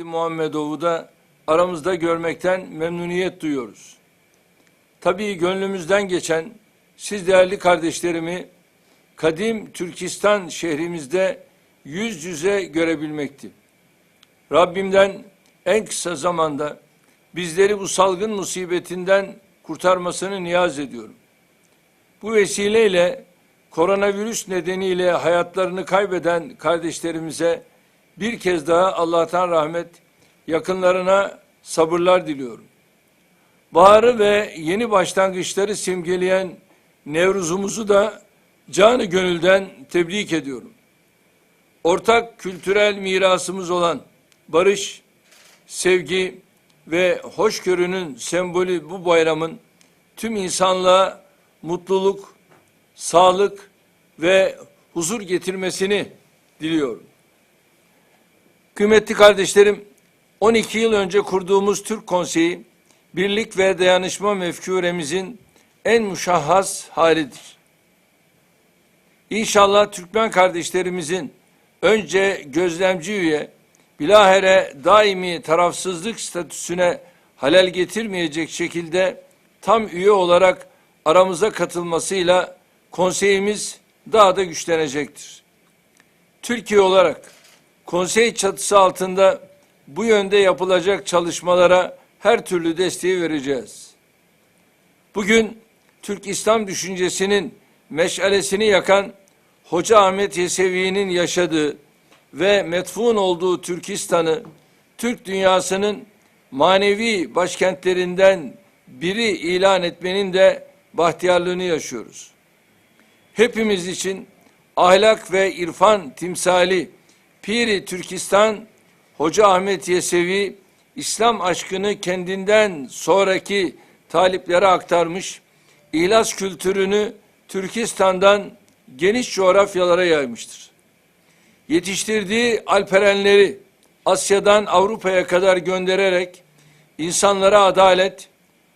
Ferdi Muhammedov'u da aramızda görmekten memnuniyet duyuyoruz. Tabii gönlümüzden geçen siz değerli kardeşlerimi kadim Türkistan şehrimizde yüz yüze görebilmekti. Rabbimden en kısa zamanda bizleri bu salgın musibetinden kurtarmasını niyaz ediyorum. Bu vesileyle koronavirüs nedeniyle hayatlarını kaybeden kardeşlerimize bir kez daha Allah'tan rahmet, yakınlarına sabırlar diliyorum. Baharı ve yeni başlangıçları simgeleyen Nevruz'umuzu da canı gönülden tebrik ediyorum. Ortak kültürel mirasımız olan barış, sevgi ve hoşgörünün sembolü bu bayramın tüm insanlığa mutluluk, sağlık ve huzur getirmesini diliyorum. Kıymetli kardeşlerim, 12 yıl önce kurduğumuz Türk Konseyi, birlik ve dayanışma mefkuremizin en muşahhas halidir. İnşallah Türkmen kardeşlerimizin önce gözlemci üye, bilahare daimi tarafsızlık statüsüne halel getirmeyecek şekilde tam üye olarak aramıza katılmasıyla konseyimiz daha da güçlenecektir. Türkiye olarak konsey çatısı altında bu yönde yapılacak çalışmalara her türlü desteği vereceğiz. Bugün Türk İslam düşüncesinin meşalesini yakan Hoca Ahmet Yesevi'nin yaşadığı ve metfun olduğu Türkistan'ı Türk dünyasının manevi başkentlerinden biri ilan etmenin de bahtiyarlığını yaşıyoruz. Hepimiz için ahlak ve irfan timsali Piri Türkistan Hoca Ahmet Yesevi İslam aşkını kendinden sonraki taliplere aktarmış, ihlas kültürünü Türkistan'dan geniş coğrafyalara yaymıştır. Yetiştirdiği alperenleri Asya'dan Avrupa'ya kadar göndererek insanlara adalet,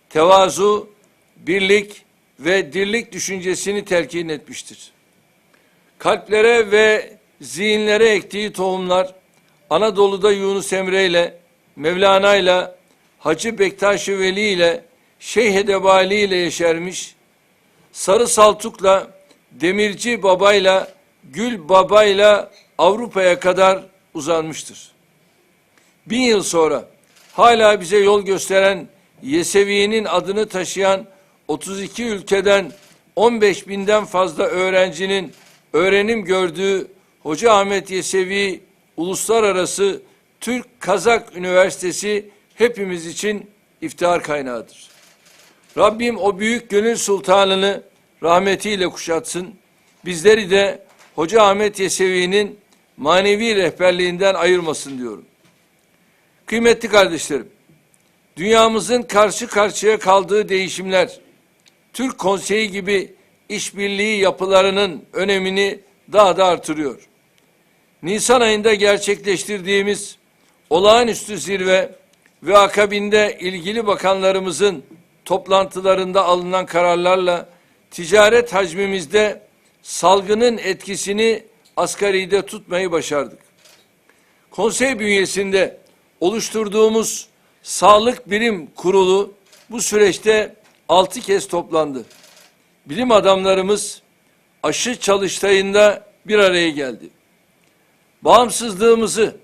tevazu, birlik ve dirlik düşüncesini telkin etmiştir. Kalplere ve zihinlere ektiği tohumlar Anadolu'da Yunus Emre ile, Mevlana ile, Hacı Bektaş-ı Veli ile, Şeyh Edebali ile yeşermiş, Sarı Saltuk'la, Demirci Baba'yla, Gül Baba'yla Avrupa'ya kadar uzanmıştır. Bin yıl sonra hala bize yol gösteren Yesevi'nin adını taşıyan 32 ülkeden 15 binden fazla öğrencinin öğrenim gördüğü Hoca Ahmet Yesevi Uluslararası Türk Kazak Üniversitesi hepimiz için iftihar kaynağıdır. Rabbim o büyük gönül sultanını rahmetiyle kuşatsın. Bizleri de Hoca Ahmet Yesevi'nin manevi rehberliğinden ayırmasın diyorum. Kıymetli kardeşlerim, dünyamızın karşı karşıya kaldığı değişimler, Türk Konseyi gibi işbirliği yapılarının önemini daha da artırıyor. Nisan ayında gerçekleştirdiğimiz olağanüstü zirve ve akabinde ilgili bakanlarımızın toplantılarında alınan kararlarla ticaret hacmimizde salgının etkisini asgaride tutmayı başardık. Konsey bünyesinde oluşturduğumuz Sağlık Bilim Kurulu bu süreçte altı kez toplandı. Bilim adamlarımız aşı çalıştayında bir araya geldi. Bağımsızlığımızı,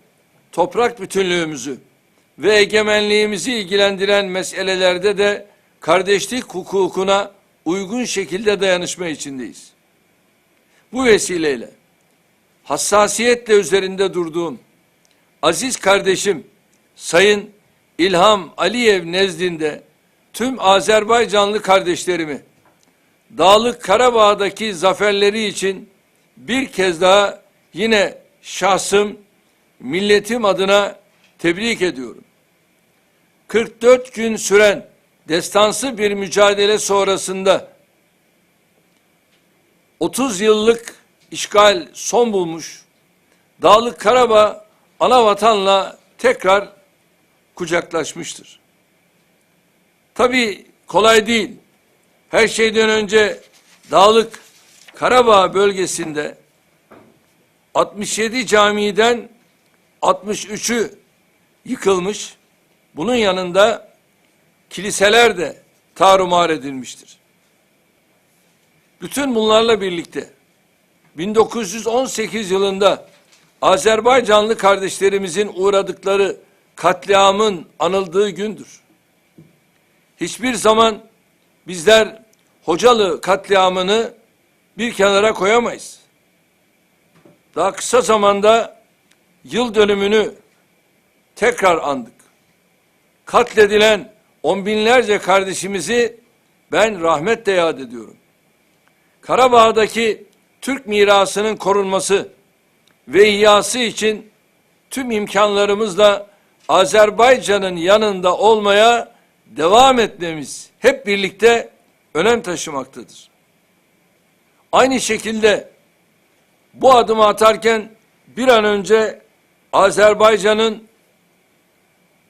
toprak bütünlüğümüzü ve egemenliğimizi ilgilendiren meselelerde de kardeşlik hukukuna uygun şekilde dayanışma içindeyiz. Bu vesileyle hassasiyetle üzerinde durduğum aziz kardeşim Sayın İlham Aliyev nezdinde tüm Azerbaycanlı kardeşlerimi Dağlık Karabağ'daki zaferleri için bir kez daha yine şahsım, milletim adına tebrik ediyorum. 44 gün süren destansı bir mücadele sonrasında 30 yıllık işgal son bulmuş, Dağlık Karabağ ana vatanla tekrar kucaklaşmıştır. Tabii kolay değil. Her şeyden önce Dağlık Karabağ bölgesinde 67 camiden 63'ü yıkılmış. Bunun yanında kiliseler de tarumar edilmiştir. Bütün bunlarla birlikte 1918 yılında Azerbaycanlı kardeşlerimizin uğradıkları katliamın anıldığı gündür. Hiçbir zaman bizler Hocalı katliamını bir kenara koyamayız. Daha kısa zamanda yıl dönümünü tekrar andık. Katledilen on binlerce kardeşimizi ben rahmetle yad ediyorum. Karabağ'daki Türk mirasının korunması ve ihyası için tüm imkanlarımızla Azerbaycan'ın yanında olmaya devam etmemiz hep birlikte önem taşımaktadır. Aynı şekilde bu adımı atarken bir an önce Azerbaycan'ın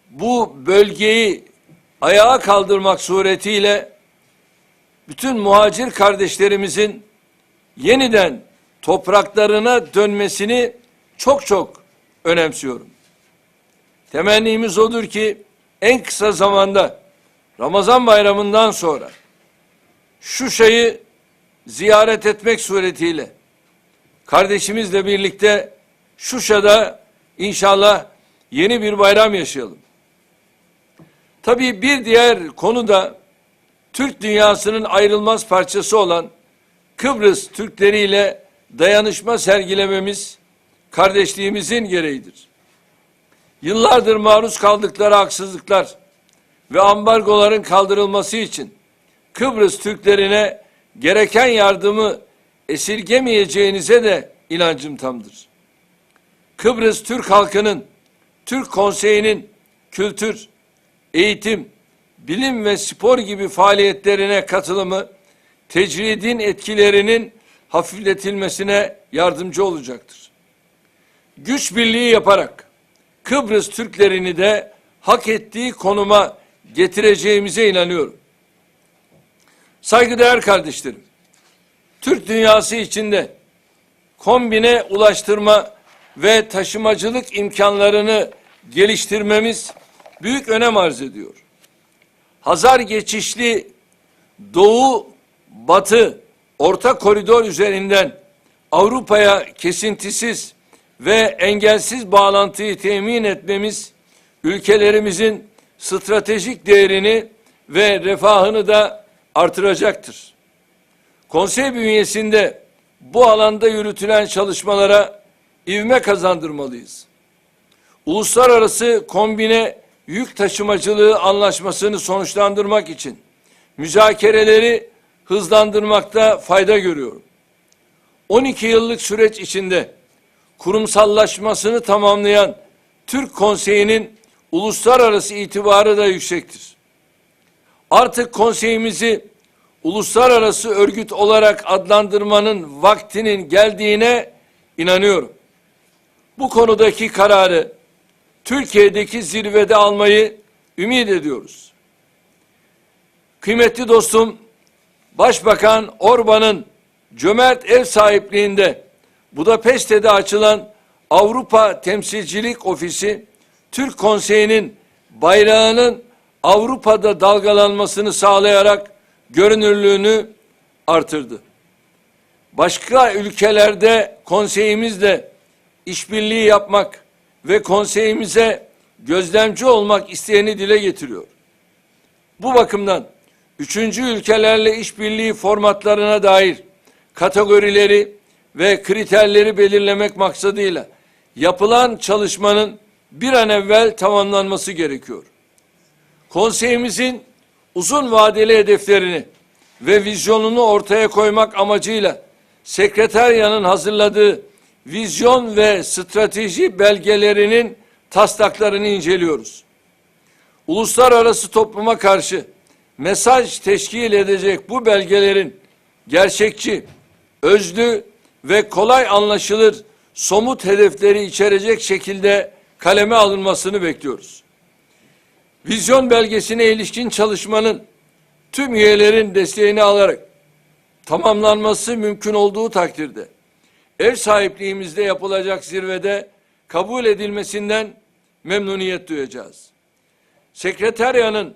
bu bölgeyi ayağa kaldırmak suretiyle bütün muhacir kardeşlerimizin yeniden topraklarına dönmesini çok çok önemsiyorum. Temennimiz odur ki en kısa zamanda Ramazan bayramından sonra Şuşa'yı ziyaret etmek suretiyle kardeşimizle birlikte Şuşa'da inşallah yeni bir bayram yaşayalım. Tabii bir diğer konu da Türk dünyasının ayrılmaz parçası olan Kıbrıs Türkleriyle dayanışma sergilememiz kardeşliğimizin gereğidir. Yıllardır maruz kaldıkları haksızlıklar ve ambargoların kaldırılması için Kıbrıs Türklerine gereken yardımı esirgemeyeceğinize de inancım tamdır. Kıbrıs Türk halkının, Türk Konseyi'nin kültür, eğitim, bilim ve spor gibi faaliyetlerine katılımı tecridin etkilerinin hafifletilmesine yardımcı olacaktır. Güç birliği yaparak Kıbrıs Türklerini de hak ettiği konuma getireceğimize inanıyorum. Saygıdeğer kardeşlerim, Türk dünyası içinde kombine ulaştırma ve taşımacılık imkanlarını geliştirmemiz büyük önem arz ediyor. Hazar geçişli Doğu, Batı, Orta Koridor üzerinden Avrupa'ya kesintisiz ve engelsiz bağlantıyı temin etmemiz ülkelerimizin stratejik değerini ve refahını da artıracaktır. Konsey bünyesinde bu alanda yürütülen çalışmalara ivme kazandırmalıyız. Uluslararası kombine yük taşımacılığı anlaşmasını sonuçlandırmak için müzakereleri hızlandırmakta fayda görüyorum. 12 yıllık süreç içinde kurumsallaşmasını tamamlayan Türk Konseyi'nin uluslararası itibarı da yüksektir. Artık konseyimizi uluslararası örgüt olarak adlandırmanın vaktinin geldiğine inanıyorum. Bu konudaki kararı Türkiye'deki zirvede almayı ümit ediyoruz. Kıymetli dostum, Başbakan Orban'ın cömert ev sahipliğinde Budapeşte'de açılan Avrupa Temsilcilik Ofisi, Türk Konseyi'nin bayrağının Avrupa'da dalgalanmasını sağlayarak görünürlüğünü artırdı. Başka ülkelerde konseyimizle işbirliği yapmak ve konseyimize gözlemci olmak isteğini dile getiriyor. Bu bakımdan üçüncü ülkelerle işbirliği formatlarına dair kategorileri ve kriterleri belirlemek maksadıyla yapılan çalışmanın bir an evvel tamamlanması gerekiyor. Konseyimizin uzun vadeli hedeflerini ve vizyonunu ortaya koymak amacıyla sekreteryanın hazırladığı vizyon ve strateji belgelerinin taslaklarını inceliyoruz. Uluslararası topluma karşı mesaj teşkil edecek bu belgelerin gerçekçi, özlü ve kolay anlaşılır somut hedefleri içerecek şekilde kaleme alınmasını bekliyoruz. Vizyon belgesine ilişkin çalışmanın tüm üyelerin desteğini alarak tamamlanması mümkün olduğu takdirde ev sahipliğimizde yapılacak zirvede kabul edilmesinden memnuniyet duyacağız. Sekreteryanın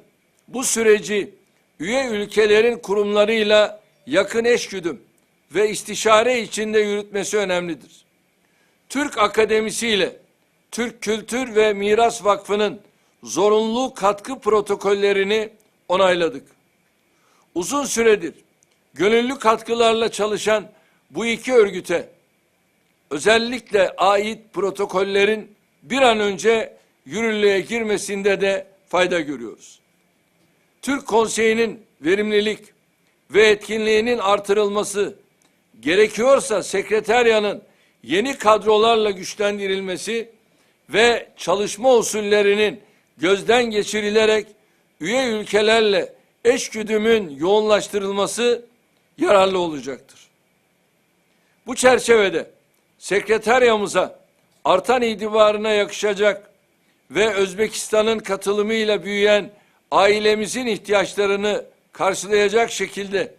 bu süreci üye ülkelerin kurumlarıyla yakın eşgüdüm ve istişare içinde yürütmesi önemlidir. Türk Akademisi ile Türk Kültür ve Miras Vakfı'nın zorunlu katkı protokollerini onayladık. Uzun süredir gönüllü katkılarla çalışan bu iki örgüte özellikle ait protokollerin bir an önce yürürlüğe girmesinde de fayda görüyoruz. Türk Konseyi'nin verimlilik ve etkinliğinin artırılması gerekiyorsa sekreteryanın yeni kadrolarla güçlendirilmesi ve çalışma usullerinin gözden geçirilerek üye ülkelerle eşgüdümün yoğunlaştırılması yararlı olacaktır. Bu çerçevede sekreteryamıza artan itibarına yakışacak ve Özbekistan'ın katılımıyla büyüyen ailemizin ihtiyaçlarını karşılayacak şekilde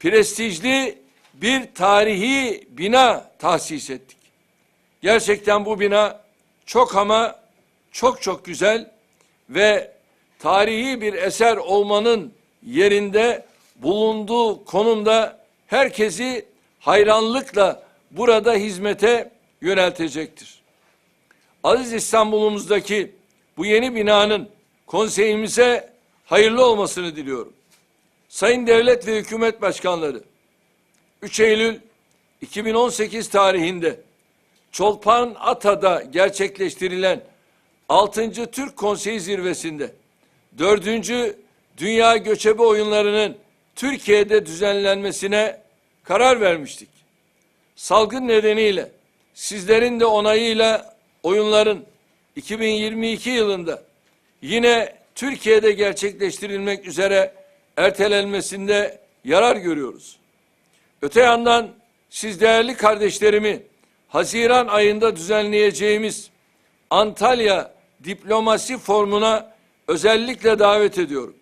prestijli bir tarihi bina tahsis ettik. Gerçekten bu bina çok ama çok çok güzel ve tarihi bir eser olmanın yerinde bulunduğu konumda herkesi hayranlıkla burada hizmete yöneltecektir. Aziz İstanbul'umuzdaki bu yeni binanın konseyimize hayırlı olmasını diliyorum. Sayın Devlet ve Hükümet Başkanları 3 Eylül 2018 tarihinde Çolpan Ata'da gerçekleştirilen 6. Türk Konseyi Zirvesi'nde 4. Dünya Göçebe Oyunları'nın Türkiye'de düzenlenmesine karar vermiştik. Salgın nedeniyle sizlerin de onayıyla oyunların 2022 yılında yine Türkiye'de gerçekleştirilmek üzere ertelenmesinde yarar görüyoruz. Öte yandan siz değerli kardeşlerimi Haziran ayında düzenleyeceğimiz Antalya Diplomasi Formu'na özellikle davet ediyorum.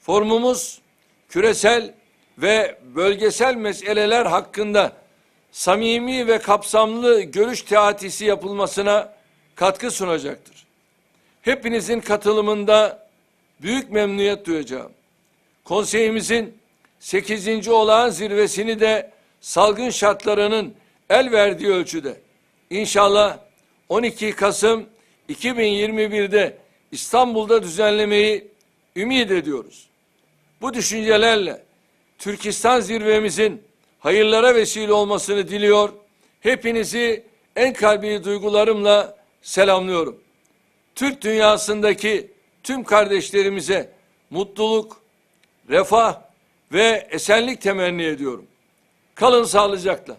Formumuz küresel ve bölgesel meseleler hakkında samimi ve kapsamlı görüş teatisi yapılmasına katkı sunacaktır. Hepinizin katılımında büyük memnuniyet duyacağım. Konseyimizin 8. olağan zirvesini de salgın şartlarının el verdiği ölçüde inşallah 12 Kasım 2021'de İstanbul'da düzenlemeyi ümit ediyoruz. Bu düşüncelerle Türkistan zirvemizin hayırlara vesile olmasını diliyor. Hepinizi en kalbi duygularımla selamlıyorum. Türk dünyasındaki tüm kardeşlerimize mutluluk, refah ve esenlik temenni ediyorum. Kalın sağlıcakla.